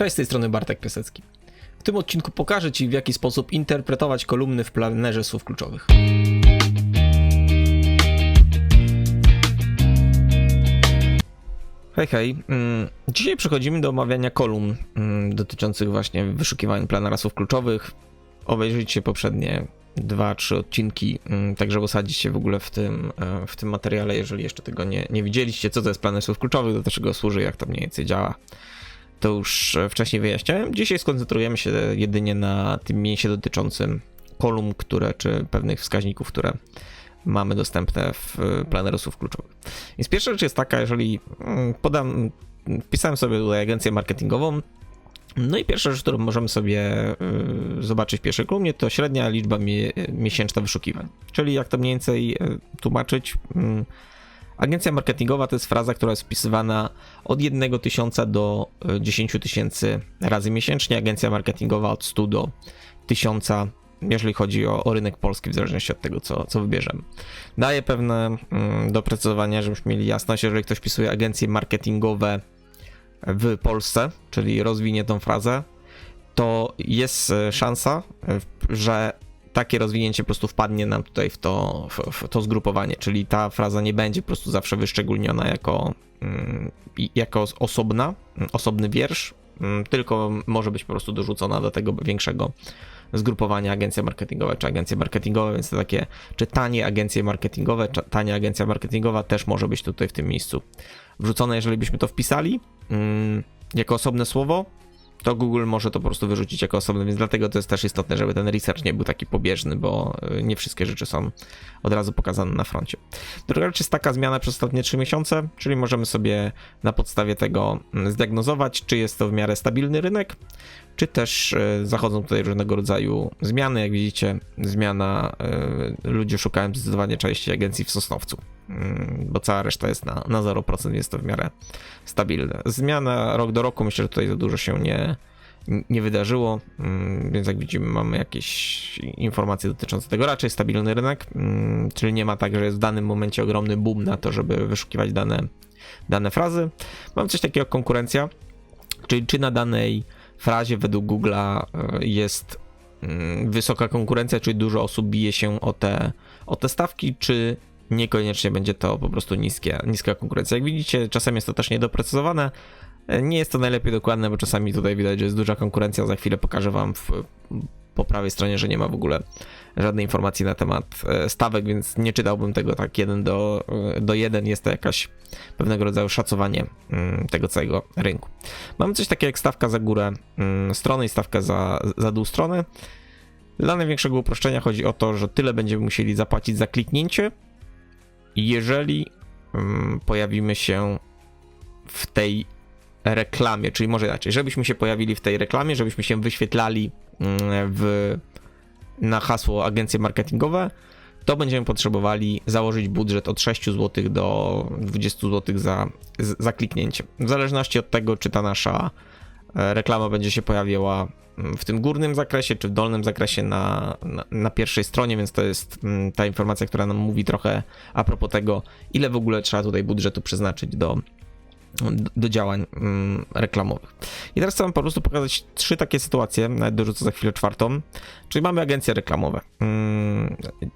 Cześć, z tej strony Bartek Piasecki. W tym odcinku pokażę Ci, w jaki sposób interpretować kolumny w planerze słów kluczowych. Hej, hej. Mm, Dzisiaj przechodzimy do omawiania kolumn mm, dotyczących właśnie wyszukiwania planera słów kluczowych. Obejrzyjcie poprzednie dwa, trzy odcinki, mm, tak żeby osadzić się w ogóle w tym, e, w tym materiale, jeżeli jeszcze tego nie, nie widzieliście, co to jest planer słów kluczowych, do czego służy, jak to mniej więcej działa. To już e, wcześniej wyjaśniałem. Dzisiaj skoncentrujemy się jedynie na tym mięsie dotyczącym kolumn, które, czy pewnych wskaźników, które mamy dostępne w planerze słów kluczowych. Więc pierwsza rzecz jest taka, jeżeli mm, podam, wpisałem sobie tutaj agencję marketingową, no i pierwsza rzecz, którą możemy sobie y, zobaczyć w pierwszej kolumnie, to średnia liczba mi, miesięczna wyszukiwań. Czyli jak to mniej więcej tłumaczyć, y, agencja marketingowa to jest fraza, która jest wpisywana od 1 tysiąca do y, 10 tysięcy razy miesięcznie, agencja marketingowa od 100 do 1000 jeżeli chodzi o, o rynek polski, w zależności od tego, co, co wybierzemy. Daje pewne mm, doprecyzowania, żebyśmy mieli jasność, jeżeli ktoś wpisuje agencje marketingowe w Polsce, czyli rozwinie tą frazę, to jest e, szansa, e, że takie rozwinięcie po prostu wpadnie nam tutaj w to, w, w to zgrupowanie, czyli ta fraza nie będzie po prostu zawsze wyszczególniona jako, mm, jako osobna, osobny wiersz, mm, tylko może być po prostu dorzucona do tego większego zgrupowania agencja marketingowe czy agencje marketingowe, więc to takie, czy tanie agencje marketingowe, tania agencja marketingowa też może być tutaj w tym miejscu wrzucone, jeżeli byśmy to wpisali mm, jako osobne słowo, to Google może to po prostu wyrzucić jako osobne, więc dlatego to jest też istotne, żeby ten research nie był taki pobieżny, bo y, nie wszystkie rzeczy są od razu pokazane na froncie. Druga rzecz jest taka zmiana przez ostatnie 3 miesiące, czyli możemy sobie na podstawie tego mm, zdiagnozować, czy jest to w miarę stabilny rynek, czy też y, zachodzą tutaj różnego rodzaju zmiany. Jak widzicie, zmiana, y, ludzie szukają zdecydowanie częściej agencji w Sosnowcu, mm, bo cała reszta jest na, na 0%, jest to w miarę stabilne. Zmiana rok do roku, myślę, że tutaj za dużo się nie, nie wydarzyło, mm, więc jak widzimy, mamy jakieś informacje dotyczące tego. Raczej stabilny rynek, mm, czyli nie ma tak, że jest w danym momencie ogromny boom na to, żeby wyszukiwać dane, dane frazy. Mam coś takiego jak konkurencja, czyli czy na danej frazie według Google'a e, jest mm, wysoka konkurencja, czyli dużo osób bije się o te, o te stawki, czy niekoniecznie będzie to po prostu niskie, niska konkurencja. Jak widzicie, czasem jest to też niedoprecyzowane. E, nie jest to najlepiej dokładne, bo czasami tutaj widać, że jest duża konkurencja. Za chwilę pokażę Wam w, po prawej stronie, że nie ma w ogóle żadnej informacji na temat e, stawek, więc nie czytałbym tego tak jeden do, e, do jeden. Jest to jakaś pewnego rodzaju szacowanie mm, tego całego rynku. Mamy coś takiego jak stawka za górę mm, strony i stawka za, za dół strony. Dla największego uproszczenia chodzi o to, że tyle będziemy musieli zapłacić za kliknięcie, jeżeli mm, pojawimy się w tej reklamie, czyli może inaczej, żebyśmy się pojawili w tej reklamie, żebyśmy się wyświetlali w na hasło agencje marketingowe, to będziemy potrzebowali założyć budżet od 6 zł do 20 zł za, za kliknięcie. W zależności od tego, czy ta nasza e, reklama będzie się pojawiała mm, w tym górnym zakresie, czy w dolnym zakresie na, na, na, pierwszej stronie, więc to jest mm, ta informacja, która nam mówi trochę a propos tego, ile w ogóle trzeba tutaj budżetu przeznaczyć do, do działań mm, reklamowych. I teraz chcę wam po prostu pokazać trzy takie sytuacje, nawet dorzucę za chwilę czwartą, czyli mamy agencje reklamowe.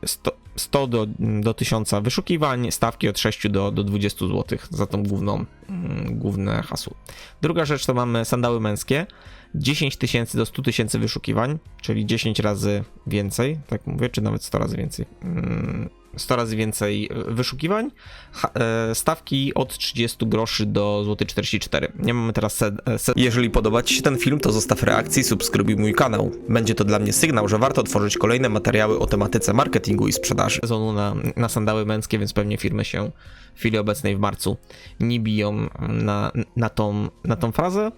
100, mm, 100 do, do 1000 wyszukiwań, stawki od 6 do, do 20 zł za tą główną, mm, główne hasło. Druga rzecz to mamy sandały męskie, 10 tysięcy do 100 tysięcy wyszukiwań, czyli 10 razy więcej, tak mówię, czy nawet 100 razy więcej. 100 razy więcej wyszukiwań. E, stawki od 30 groszy do złoty 44. Nie mamy teraz set, set. Jeżeli podoba Ci się ten film, to zostaw reakcję i subskrybuj mój kanał. Będzie to dla mnie sygnał, że warto tworzyć kolejne materiały o tematyce marketingu i sprzedaży. Sezonu na, na sandały męskie, więc pewnie firmy się w chwili obecnej w marcu nie biją na, na, tą, na tą frazę.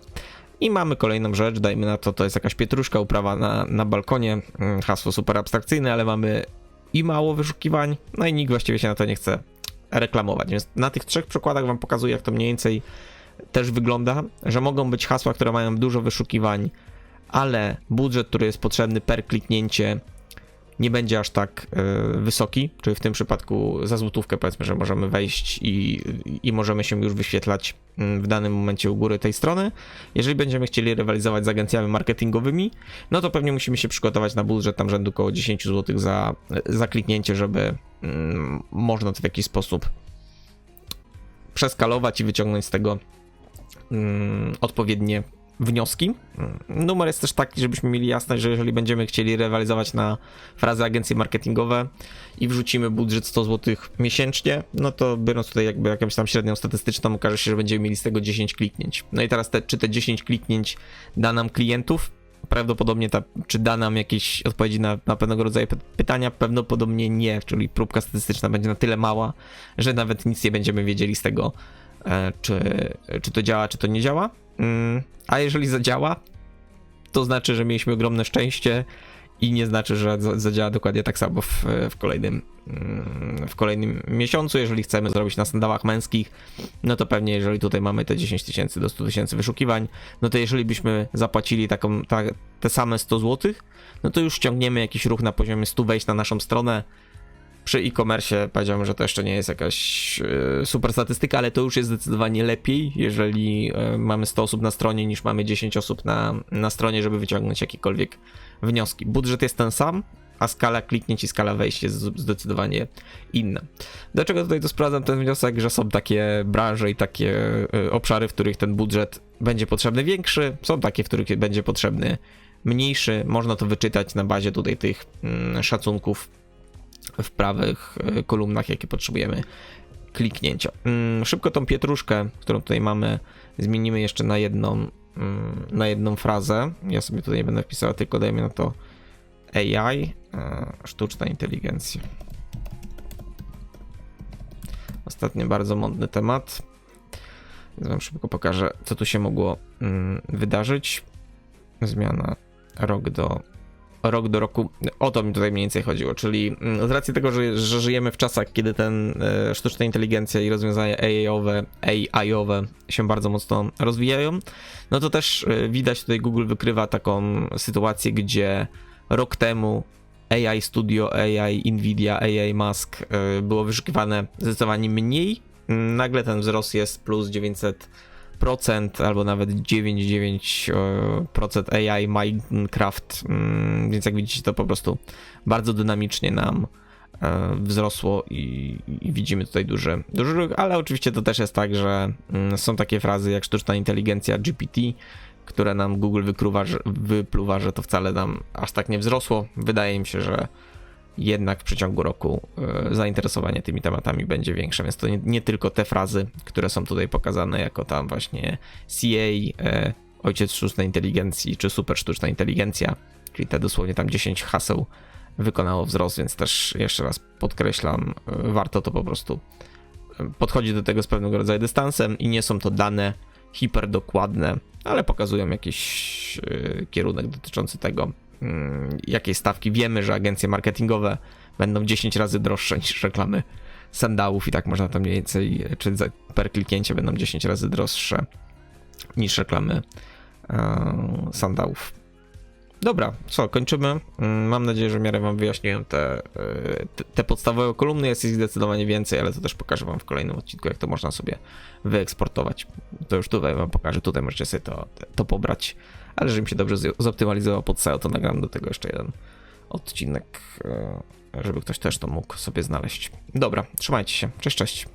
I mamy kolejną rzecz, dajmy na to, to jest jakaś pietruszka, uprawa na, na balkonie, mm, hasło super abstrakcyjne, ale mamy i mało wyszukiwań, no i nikt właściwie się na to nie chce reklamować. Więc na tych trzech przykładach wam pokazuję, jak to mniej więcej też wygląda, że mogą być hasła, które mają dużo wyszukiwań, ale budżet, który jest potrzebny per kliknięcie nie będzie aż tak e, wysoki, czyli w tym przypadku za złotówkę powiedzmy, że możemy wejść i, i możemy się już wyświetlać mm, w danym momencie u góry tej strony. Jeżeli będziemy chcieli rywalizować z agencjami marketingowymi, no to pewnie musimy się przygotować na budżet tam rzędu około 10 zł za, za kliknięcie, żeby mm, można to w jakiś sposób przeskalować i wyciągnąć z tego mm, odpowiednie wnioski. Numer jest też taki, żebyśmy mieli jasność, że jeżeli będziemy chcieli rywalizować na frazy agencje marketingowe i wrzucimy budżet 100 zł miesięcznie, no to biorąc tutaj jakby jakąś tam średnią statystyczną, okaże się, że będziemy mieli z tego 10 kliknięć. No i teraz te, czy te 10 kliknięć da nam klientów? Prawdopodobnie ta, czy da nam jakieś odpowiedzi na, na pewnego rodzaju py- pytania? Prawdopodobnie nie, czyli próbka statystyczna będzie na tyle mała, że nawet nic nie będziemy wiedzieli z tego, e, czy, czy to działa, czy to nie działa. Mm, A jeżeli zadziała, to znaczy, że mieliśmy ogromne szczęście i nie znaczy, że za- zadziała dokładnie tak samo w, w, kolejnym, mm, w kolejnym miesiącu. Jeżeli chcemy zrobić na sandałach męskich, no to pewnie jeżeli tutaj mamy te 10 tysięcy do 100 tysięcy wyszukiwań, no to jeżeli byśmy zapłacili taką, ta, te same 100 zł, no to już ściągniemy jakiś ruch na poziomie 100 wejść na naszą stronę. Przy e-commerce powiedziałbym, że to jeszcze nie jest jakaś e, super statystyka, ale to już jest zdecydowanie lepiej, jeżeli e, mamy 100 osób na stronie niż mamy 10 osób na, na stronie, żeby wyciągnąć jakiekolwiek wnioski. Budżet jest ten sam, a skala kliknięć i skala wejść jest zdecydowanie inna. Dlaczego tutaj to sprawdzam ten wniosek, że są takie branże i takie e, obszary, w których ten budżet będzie potrzebny większy, są takie, w których będzie potrzebny mniejszy. Można to wyczytać na bazie tutaj tych mm, szacunków w prawych e, kolumnach, jakie potrzebujemy kliknięcia. Mm, Szybko tą pietruszkę, którą tutaj mamy, zmienimy jeszcze na jedną, mm, na jedną frazę. Ja sobie tutaj nie będę wpisał, tylko dajmy na to AI, e, sztuczna inteligencja. Ostatnio bardzo modny temat. Więc wam szybko pokażę, co tu się mogło mm, wydarzyć. Zmiana rok do rok do roku. O to mi tutaj mniej więcej chodziło, czyli mm, z racji tego, że, że żyjemy w czasach, kiedy ten e, sztuczna inteligencja i rozwiązania AI-owe, AI-owe się bardzo mocno rozwijają, no to też e, widać tutaj Google wykrywa taką sytuację, gdzie rok temu AI Studio, AI Nvidia, AI Mask e, było wyszukiwane zdecydowanie mniej. Nagle ten wzrost jest plus 900 procent albo nawet 9,9% AI Minecraft, mm, więc jak widzicie to po prostu bardzo dynamicznie nam e, wzrosło i, i widzimy tutaj duży, duży ruch, ale oczywiście to też jest tak, że mm, są takie frazy jak sztuczna inteligencja GPT, które nam Google wykruwa, że, wypluwa, że to wcale nam aż tak nie wzrosło. Wydaje mi się, że jednak w przeciągu roku e, zainteresowanie tymi tematami będzie większe, więc to nie, nie tylko te frazy, które są tutaj pokazane jako tam właśnie CA, e, ojciec sztucznej inteligencji, czy super sztuczna inteligencja, czyli te dosłownie tam 10 haseł wykonało wzrost, więc też jeszcze raz podkreślam, e, warto to po prostu podchodzić do tego z pewnego rodzaju dystansem i nie są to dane hiperdokładne, ale pokazują jakiś kierunek dotyczący tego, mm, jakie stawki. Wiemy, że agencje marketingowe będą 10 razy droższe niż reklamy sandałów i tak można tam mniej więcej, czy per kliknięcie będą 10 razy droższe niż reklamy e, sandałów. Dobra, co, kończymy. Mm, Mam nadzieję, że w miarę wam wyjaśniłem e, te, te podstawowe kolumny. Jest ich zdecydowanie więcej, ale to też pokażę wam w kolejnym odcinku, jak to można sobie wyeksportować. To już tutaj wam pokażę, tutaj możecie sobie to, to pobrać. Ale żebym się dobrze zoptymalizował pod SEO, to nagram do tego jeszcze jeden odcinek, e, żeby ktoś też to mógł sobie znaleźć. Dobra, trzymajcie się. Cześć, cześć.